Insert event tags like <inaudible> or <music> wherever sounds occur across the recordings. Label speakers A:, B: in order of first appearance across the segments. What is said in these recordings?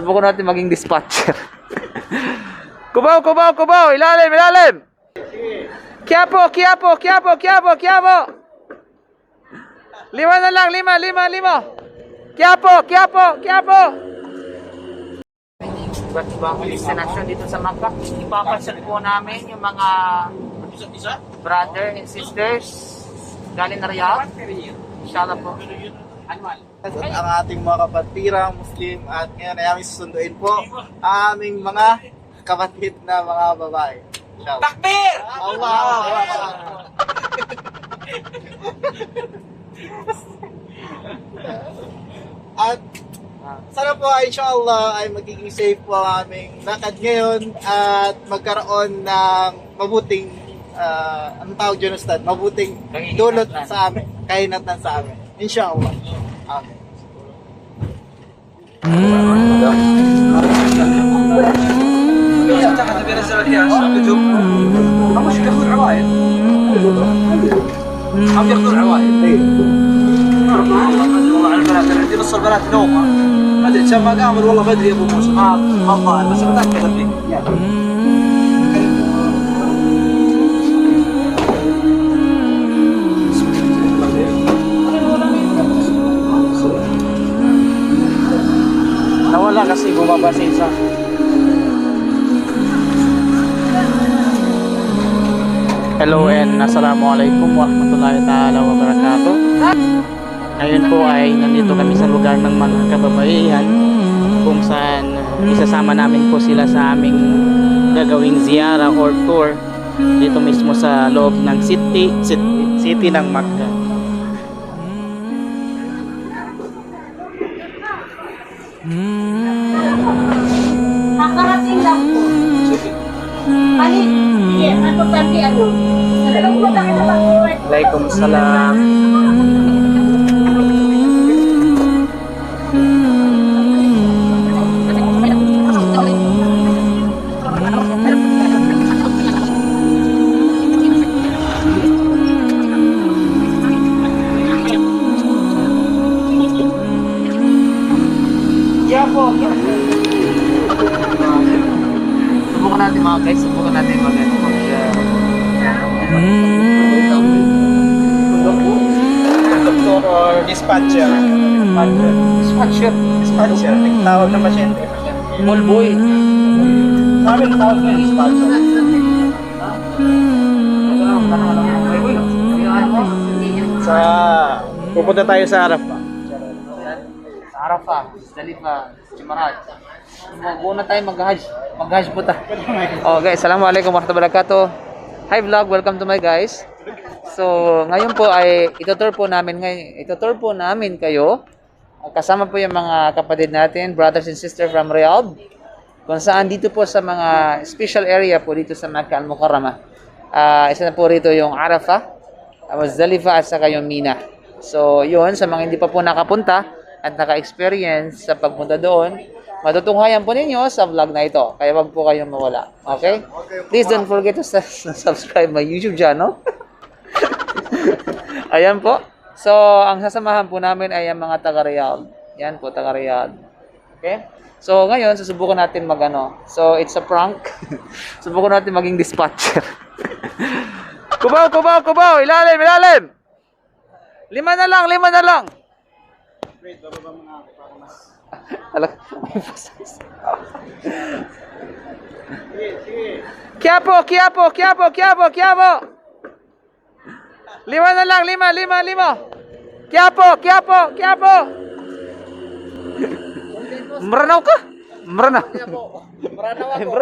A: Subukan natin maging dispatcher. <laughs> kubaw, kubaw, kubaw! Ilalim, ilalim! Kiapo, kiapo, kiapo, kiapo, kiapo! Lima na lang, lima, lima, lima! Kiapo, kiapo, kiapo! Iba't ibang destination dito sa Macau. Ipapasyal po namin yung mga brother and sisters galing na Riyadh. Inshallah po.
B: At ang ating mga kapatira, Muslim, at ngayon ay aming susunduin po ang aming mga kapatid na mga babae. Inshallah.
A: Takbir!
B: Allah! At sana po ay inshallah ay magiging safe po ang aming lakad ngayon at magkaroon ng mabuting uh, anong tawag dyan Ustad? Mabuting dulot sa amin, kainatan sa amin. Inshallah.
C: تحت بينزل الياس كتب هم مش ياخذون عوائد هم ياخذون عوائد والله على البنات عندي نص البنات نومه ما أدري كم ما قاموا والله بدري أبو موسى. ما ما الظاهر بس متاكد فيه
A: Nawala kasi bumaba sa. Hello and Assalamualaikum warahmatullahi ta'ala wabarakatuh. Ngayon po ay nandito kami sa lugar ng mga kababaihan kung saan isasama namin po sila sa aming gagawing ziyara or tour dito mismo sa loob ng city city, city ng Makkah.
D: Nakarating Palit. Sige, ano pati ano? Mo ba kita ba?
A: Waalaikumsalam.
B: Or dispatcher.
A: Dispatcher.
B: Dispatcher. Tawag ng pasyente.
A: Small boy.
B: Sa amin, tawag ng dispatcher. Sa... Pupunta tayo sa Arafah.
A: Sa Arafah, Zalifa, Jimarat. Muna tayo mag-hajj. Mag-hajj po tayo. Oh guys, Assalamualaikum warahmatullahi wabarakatuh. Hi vlog, welcome to my guys. So, ngayon po ay itutur po namin ngayon, itutur po namin kayo. Kasama po yung mga kapatid natin, brothers and sisters from Riyadh. Kung saan dito po sa mga special area po dito sa Makkah al-Mukarramah. Ah, isa na po rito yung Arafah, Muzdalifah at saka yung Mina. So, yun, sa mga hindi pa po nakapunta at naka-experience sa pagpunta doon, matutunghayan po ninyo sa vlog na ito. Kaya wag po kayong mawala. Okay? Please don't forget to su- <laughs> subscribe my YouTube channel. <laughs> Ayan po. So, ang sasamahan po namin ay ang mga taga Riyadh. Yan po, taga Riyadh. Okay? So, ngayon, susubukan natin magano. So, it's a prank. <laughs> subukan natin maging dispatcher. <laughs> kubaw, kubaw, kubaw! Ilalim, ilalim! Lima na lang, lima na lang! Alam, may pasas. Kiapo, kiapo, kiapo, kiapo, kiapo! Lima na lang, lima, lima, lima! Kiapo, kiapo, kiapo! Maranaw ka? Maranaw. Maranaw ako.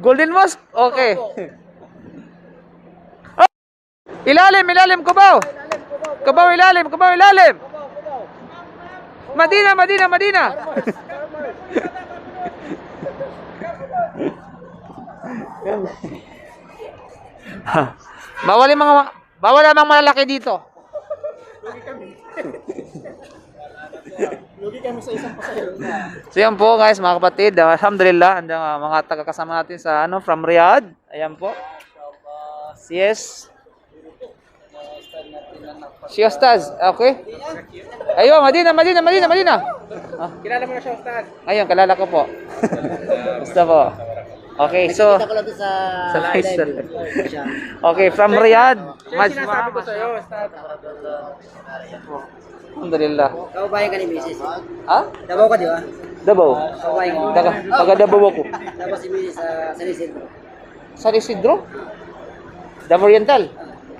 A: Golden Mosque? Okay. Oh! Ilalim, ilalim, kubaw! Kubaw, ilalim, kubaw, ilalim! Madina, Madina, Madina! <laughs> bawal yung mga bawal ang malalaki dito. <laughs> So yan po guys, mga kapatid, alhamdulillah, andang uh, mga taga-kasama natin sa ano from Riyadh. Ayan po. Yes. Si Ostaz, okay? Ayun, Madina, Madina, Madina, Madina. Ah.
C: Kilala mo na siya, Ustad.
A: Ayun, kalala ko po. <laughs> Basta po. Okay, so...
E: Kita ko lang sa
A: Sa sa. Okay, from Riyadh. Majma.
C: sinasabi ko sa'yo, Ustad.
A: Alhamdulillah.
E: Kababayan ka ni Mrs.
A: Ha?
E: Davao ka, di ba?
A: Davao.
E: Kababayan ka.
A: Taga, taga Davao ako.
E: Tapos si Mrs. sa San Isidro.
A: San Isidro? Davao Oriental.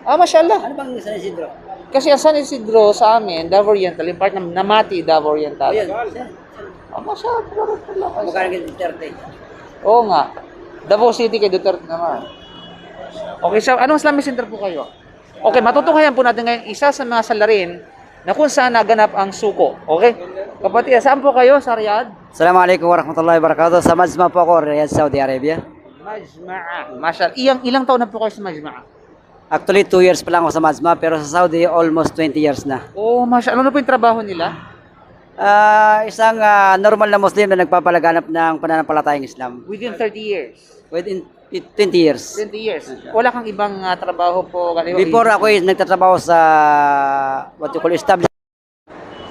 A: Ah, mashallah.
E: Ano bang San Isidro?
A: Kasi ang San Isidro sa amin, Davao Oriental, yung part ng Namati, Davao Oriental.
E: Ayun.
A: Ah, mashallah.
E: Magkano ka Duterte?
A: Oo nga. Davao City kay Duterte naman. Okay, so anong Islamic Center po kayo? Okay, matutukayan po natin ngayon isa sa mga salarin na kung saan naganap ang suko. Okay? Kapatid, saan po kayo? Sa Riyadh?
E: Assalamualaikum warahmatullahi wabarakatuh. Sa Majma po ako, Riyadh, Saudi Arabia.
A: Majma'a. Mashallah. Iyang, ilang taon na po kayo sa Majma'a?
E: Actually, 2 years pa lang ako sa Majma, pero sa Saudi, almost 20 years na.
A: Oh, mashallah. Ano na po yung trabaho nila?
E: Ah, isang ah, normal na Muslim na nagpapalaganap ng pananampalatayang Islam.
A: Within 30 years.
E: Within 20 years.
A: 20 years. Wala kang ibang ah, trabaho po? ganito?
E: Before ako ay nagtatrabaho sa what you call establishment.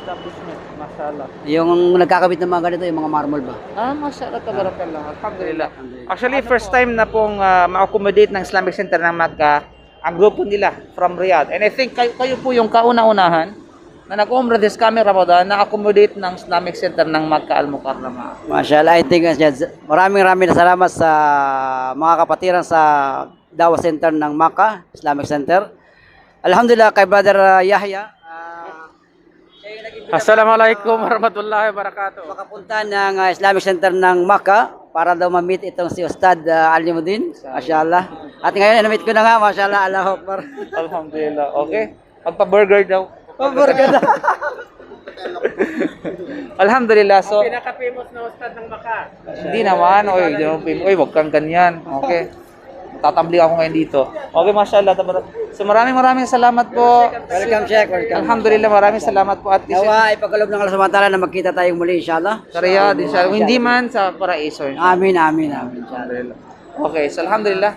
A: Establishment. Mashallah.
E: Yung nagkakabit ng mga ganito, yung mga marble ba?
A: Ah, mashallah, tabarakallah. Alhamdulillah. Actually, first time na pong uh, ma-accommodate ng Islamic Center ng Makkah ang grupo nila from Riyadh. And I think kayo, kayo po yung kauna-unahan na nag-umrah this coming Ramadan na accommodate ng Islamic Center ng Makkah Al-Mukarramah.
E: Mashallah, I think uh, maraming maraming na salamat sa mga kapatiran sa Dawa Center ng Makkah, Islamic Center. Alhamdulillah kay Brother uh, Yahya. ah, nag-imbita
C: Assalamualaikum warahmatullahi wabarakatuh.
E: makapunta ng uh, Islamic Center ng Makkah para daw ma-meet itong si Ustad uh, Alimuddin. Mashallah. At ngayon, na-meet ko na nga. Mashallah, Akbar.
A: Alhamdulillah. Okay? Magpa-burger daw.
E: Paborga na. <laughs>
A: Alhamdulillah. So,
C: Pinaka-famous na Ustad ng Baka.
A: Hindi naman. Oy, di naman, oy, wag kang ganyan. Okay. Tatambling ako ngayon dito. Okay, mashallah. tabar- So maraming maraming salamat po.
E: Welcome, Sheikh. Welcome.
A: Alhamdulillah, maraming salamat po at least
E: Nawa, ipagkaloob ng Allah subhanahu wa ta'ala na magkita tayong muli, inshallah.
A: sa Riyadh, inshallah. Hindi man sa paraiso.
E: Amin, amin, amin. Inshallah.
A: Alhamdulillah. Okay, so alhamdulillah.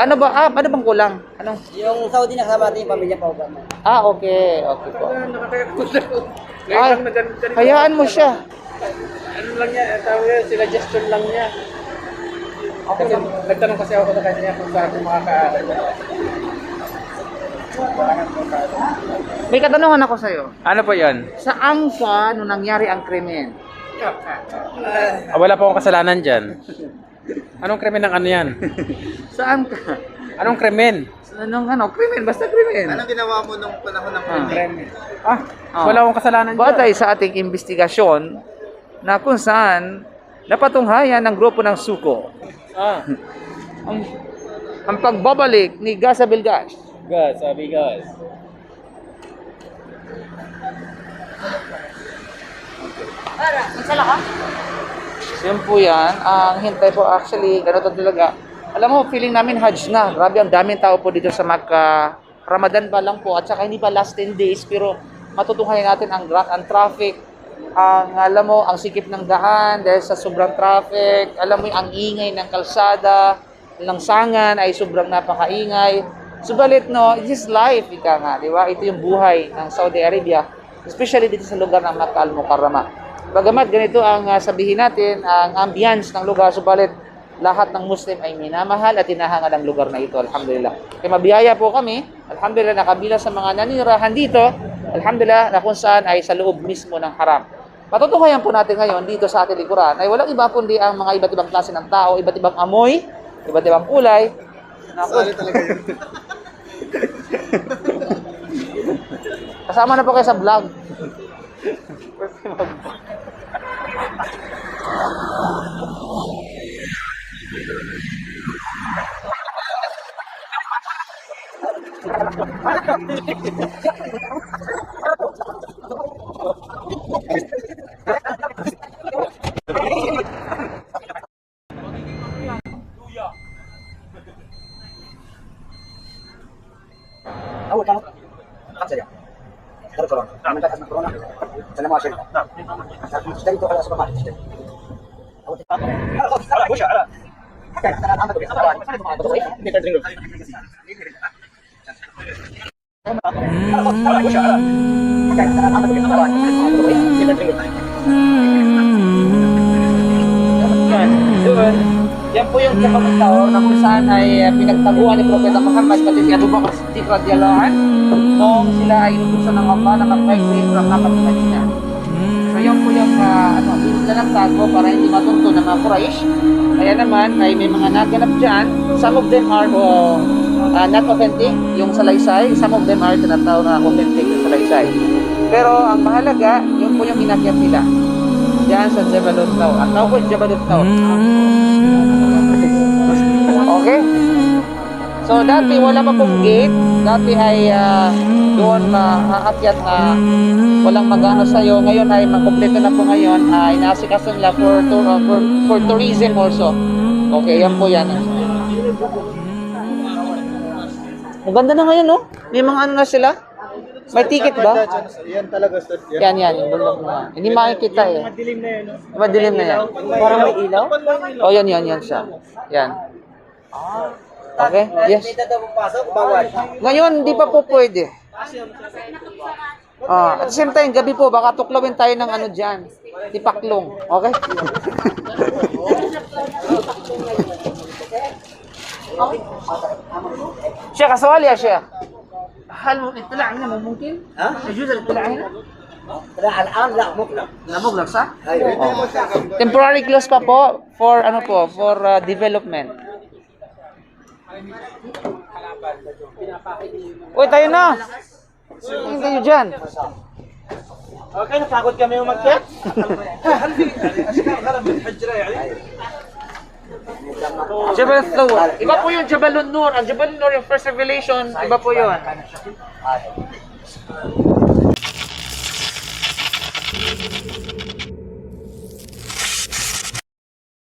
A: Ano ba? Ah, ano bang kulang? Anong?
E: Yung Saudi na kasama natin yung pamilya pa uban.
A: Ah, okay. Okay po. Ay, hayaan mo siya.
C: Ano lang niya, tawag yan, sila gesture lang niya. Kasi nagtanong kasi ako sa kanya kung saan ako makakaaral.
A: May katanungan ako sa'yo.
C: Ano po yun?
A: Saan ka nung nangyari ang krimen?
C: Ah, wala po akong kasalanan dyan. Anong krimen ng ano yan?
A: Saan ka?
C: Anong krimen?
A: Anong ano? Krimen, basta krimen.
B: Anong ginawa mo nung panahon ng
A: Ah.
B: krimen?
C: Ah,
A: Ah.
C: wala akong kasalanan dyan.
A: Batay sa ating investigasyon na kung saan napatunghayan ng grupo ng suko
C: Ah, <laughs>
A: ang, ang pagbabalik ni Gaza Belgas.
C: guys, sabi guys.
A: So yun po yan. Ang hintay po actually, ganito talaga. Alam mo, feeling namin Hajj na. Grabe, ang daming tao po dito sa Makkah. Ramadan pa lang po. At saka hindi pa last 10 days. Pero matutunghayan natin ang, ang traffic. Ang, alam mo, ang sikip ng daan dahil sa sobrang traffic. Alam mo, ang ingay ng kalsada. Langsangan ay sobrang napakaingay. Subalit, no, it is life, ika nga, di ba? Ito yung buhay ng Saudi Arabia. Especially dito sa lugar ng Makkah al-Mukarramah. Bagamat ganito ang ah, sabihin natin, ang ambience ng lugar, subalit lahat ng Muslim ay minamahal at hinahangal ang lugar na ito, alhamdulillah. Kaya mabiyaya po kami, alhamdulillah, nakabila sa mga nanirahan dito, alhamdulillah, na kung saan ay sa loob mismo ng haram. Patutukayan po natin ngayon dito sa ating likuran ay walang iba kundi ang mga iba't ibang klase ng tao, iba't ibang amoy, iba't ibang kulay. Naku,
B: Sorry talaga yun.
A: kasama na po kayo sa vlog. 뺏으면 Doon. Yan po yung Jabal Tower na kung saan ay uh, pinagtaguan ni Propeta Muhammad pati si Abu Bakr Siddiq radiyallahu anh noong sila ay inutusan ng Allah na Makkah to Medina. So uh, ano, ng tago para hindi matunto ng mga Quraysh. Kaya naman ay may mga naganap dyan. Some of them are uh, uh, not authentic, yung salaysay. Some of them are tinatawag na authentic yung salaysay. Pero ang mahalaga, yun po yung inakyat nila. Diyan sa Jabalot Taw. Ang tawag ko Jabalot Taw. Okay? So dati wala pa pong gate. Dati ay ah, doon na aakyat na walang magano sa iyo. Ngayon ay makompleto na po ngayon. Uh, inaasikaso nila for, tour, uh, for, for tourism also. Okay, yan po yan. Maganda na ngayon, no? May mga ano na sila? May ticket ba?
B: Yan talaga, stud.
A: Yan, yan. Yung bundok na. Hindi makikita eh.
B: Madilim na yun, no?
A: Madilim na yan. Parang may ilaw? Oh, yan, yan, yan siya. Yan. Okay? Yes. Ngayon, hindi pa po pwede. Ah, at the same time, gabi po, baka tuklawin tayo ng ano dyan. Tipaklong. Okay? <laughs> شيخ سؤال يا شيخ هل الاطلاع هنا مو ممكن؟ ها؟ يجوز الاطلاع هنا؟
E: لا الان لا مطلق
A: Na muglak sa? Temporary close pa po for ano po, for uh, development. Uy, tayo na! Tingin kayo dyan.
B: Okay, napagod kami umakyat.
A: Jabal Thawr. Iba po yung Jabalun Nur. Ang Jabalun Nur, yung first revelation, iba po yun.